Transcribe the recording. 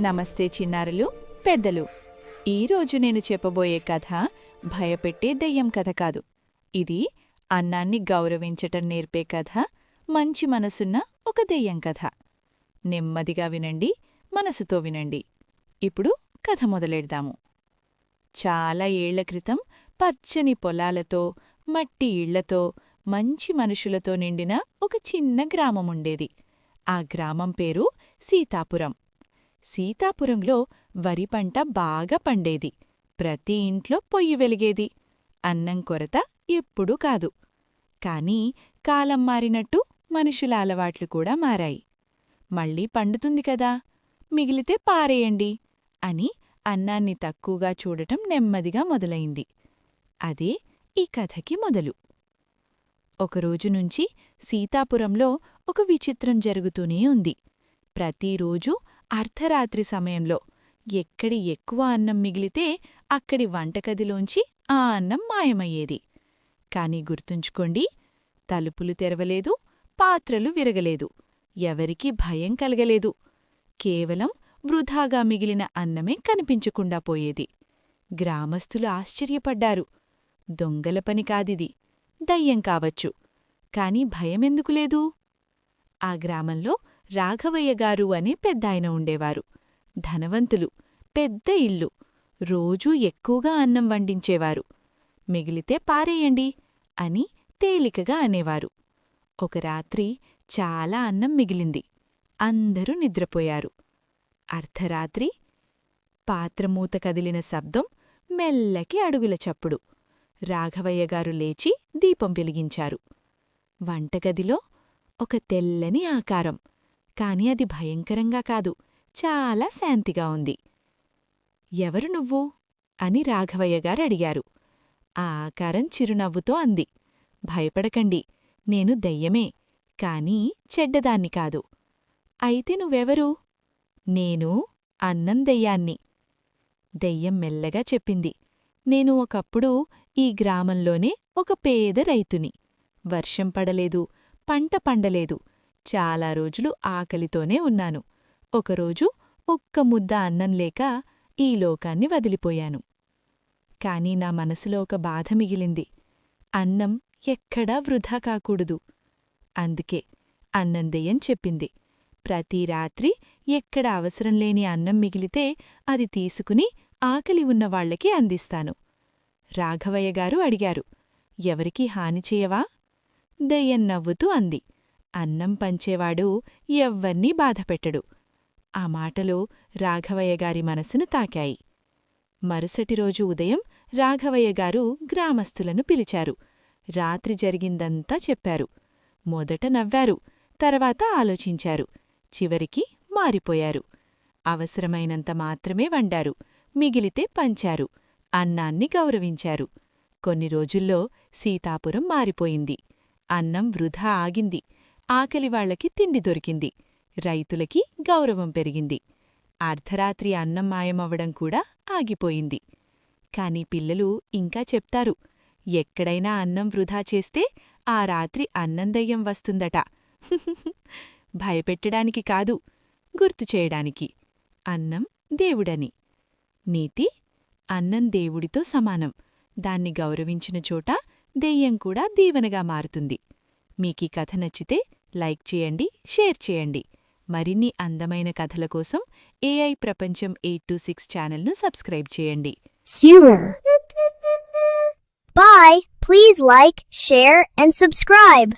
నమస్తే చిన్నారులు పెద్దలు. ఈరోజు నేను చెప్పబోయే కథ భయపెట్టే దెయ్యం కథ కాదు. ఇది అన్నాన్ని గౌరవించటం నేర్పే కథ మంచి మనసున్న ఒక దెయ్యం కథ. నెమ్మదిగా వినండి మనసుతో వినండి. ఇప్పుడు కథ మొదలెడదాము. చాలా ఏళ్ళ క్రితం పచ్చని పొలాలతో మట్టి ఇళ్ళతో మంచి మనుషులతో నిండిన ఒక చిన్న గ్రామముండేది. ఆ గ్రామం పేరు సీతాపురం. సీతాపురంలో వరి పంట బాగా పండేది. ప్రతి ఇంట్లో పొయ్యి వెలిగేది. అన్నం కొరత ఎప్పుడూ కాదు. కాని కాలం మారినట్టు మనుషుల అలవాట్లు కూడా మారాయి. మళ్ళీ పండుతుంది కదా. మిగిలితే పారేయండి అని అన్నాన్ని తక్కువగా చూడటం నెమ్మదిగా మొదలైంది. అదే ఈ కథకి మొదలు. ఒకరోజు నుంచి సీతాపురంలో ఒక విచిత్రం జరుగుతూనే ఉంది. ప్రతిరోజూ అర్ధరాత్రి సమయంలో ఎక్కడి ఎక్కువ అన్నం మిగిలితే అక్కడి వంటగదిలోంచి ఆ అన్నం మాయమయ్యేది. కాని గుర్తుంచుకోండి తలుపులు తెరవలేదు పాత్రలు విరగలేదు ఎవరికీ భయం కలగలేదు. కేవలం వృధాగా మిగిలిన అన్నమే కనిపించకుండా పోయేది. గ్రామస్థులు ఆశ్చర్యపడ్డారు. దొంగల పని కాదిది దయ్యం కావచ్చు. కాని భయమెందుకు లేదు? ఆ గ్రామంలో రాఘవయ్యగారు అనే పెద్దాయన ఉండేవారు. ధనవంతులు పెద్ద ఇల్లు రోజూ ఎక్కువగా అన్నం వండించేవారు. మిగిలితే పారేయండి అని తేలికగా అనేవారు. ఒక రాత్రి చాలా అన్నం మిగిలింది. అందరూ నిద్రపోయారు. అర్ధరాత్రి పాత్రమూత కదిలిన శబ్దం మెల్లకి అడుగుల చప్పుడు. రాఘవయ్యగారు లేచి దీపం వెలిగించారు. వంటగదిలో ఒక తెల్లని ఆకారం కాని అది భయంకరంగా కాదు. చాలా శాంతిగా ఉంది. ఎవరు నువ్వు? అని రాఘవయ్యగారు అడిగారు. ఆ ఆకారం చిరునవ్వుతో అంది. భయపడకండి నేను దయ్యమే కాని చెడ్డదాన్ని కాదు. అయితే నువ్వెవరు? నేను అన్నం దెయ్యాన్ని. దెయ్యం మెల్లగా చెప్పింది. నేను ఒకప్పుడు ఈ గ్రామంలోనే ఒక పేద రైతుని. వర్షం పడలేదు పంట పండలేదు చాలా రోజులు ఆకలితోనే ఉన్నాను. ఒకరోజు ఒక్క ముద్ద అన్నం లేక ఈ లోకాన్ని వదిలిపోయాను. కాని నా మనసులో ఒక బాధ మిగిలింది. అన్నం ఎక్కడా వృధా కాకూడదు. అందుకే అన్నం దెయ్యం చెప్పింది. ప్రతి రాత్రి ఎక్కడ అవసరం లేని అన్నం మిగిలితే అది తీసుకుని ఆకలి ఉన్నవాళ్ళకి అందిస్తాను. రాఘవయ్యగారు అడిగారు. ఎవరికీ హాని చేయవా? దయ్యం నవ్వుతూ అంది. అన్నం పంచేవాడు ఎవ్వర్నీ బాధపెట్టడు. ఆ మాటలు రాఘవయ్యగారి మనసును తాకాయి. మరుసటి రోజు ఉదయం రాఘవయ్యగారు గ్రామస్తులను పిలిచారు. రాత్రి జరిగిందంతా చెప్పారు. మొదట నవ్వారు తర్వాత ఆలోచించారు. చివరికి మారిపోయారు. అవసరమైనంత మాత్రమే వండారు మిగిలితే పంచారు అన్నాన్ని గౌరవించారు. కొన్ని రోజుల్లో సీతాపురం మారిపోయింది. అన్నం వృధా ఆగింది. ఆకలివాళ్ళకి తిండి దొరికింది. రైతులకి గౌరవం పెరిగింది. అర్ధరాత్రి అన్నం మాయమవ్వడం కూడా ఆగిపోయింది. కాని పిల్లలు ఇంకా చెప్తారు ఎక్కడైనా అన్నం వృధా చేస్తే ఆ రాత్రి అన్నందయ్యం వస్తుందట. భయపెట్టడానికి కాదు గుర్తు చేయడానికి. అన్నం దేవుడని. నీతి అన్నం దేవుడితో సమానం. దాన్ని గౌరవించిన చోట దెయ్యం కూడా దీవెనగా మారుతుంది. మీకీ కథ నచ్చితే లైక్ చేయండి షేర్ చేయండి మరిన్ని అందమైన కథల కోసం ఏఐ ప్రపంచం ఎయిట్ టు సిక్స్ ఛానల్ను సబ్స్క్రైబ్ చేయండి bye Bye. Please like, share, and subscribe.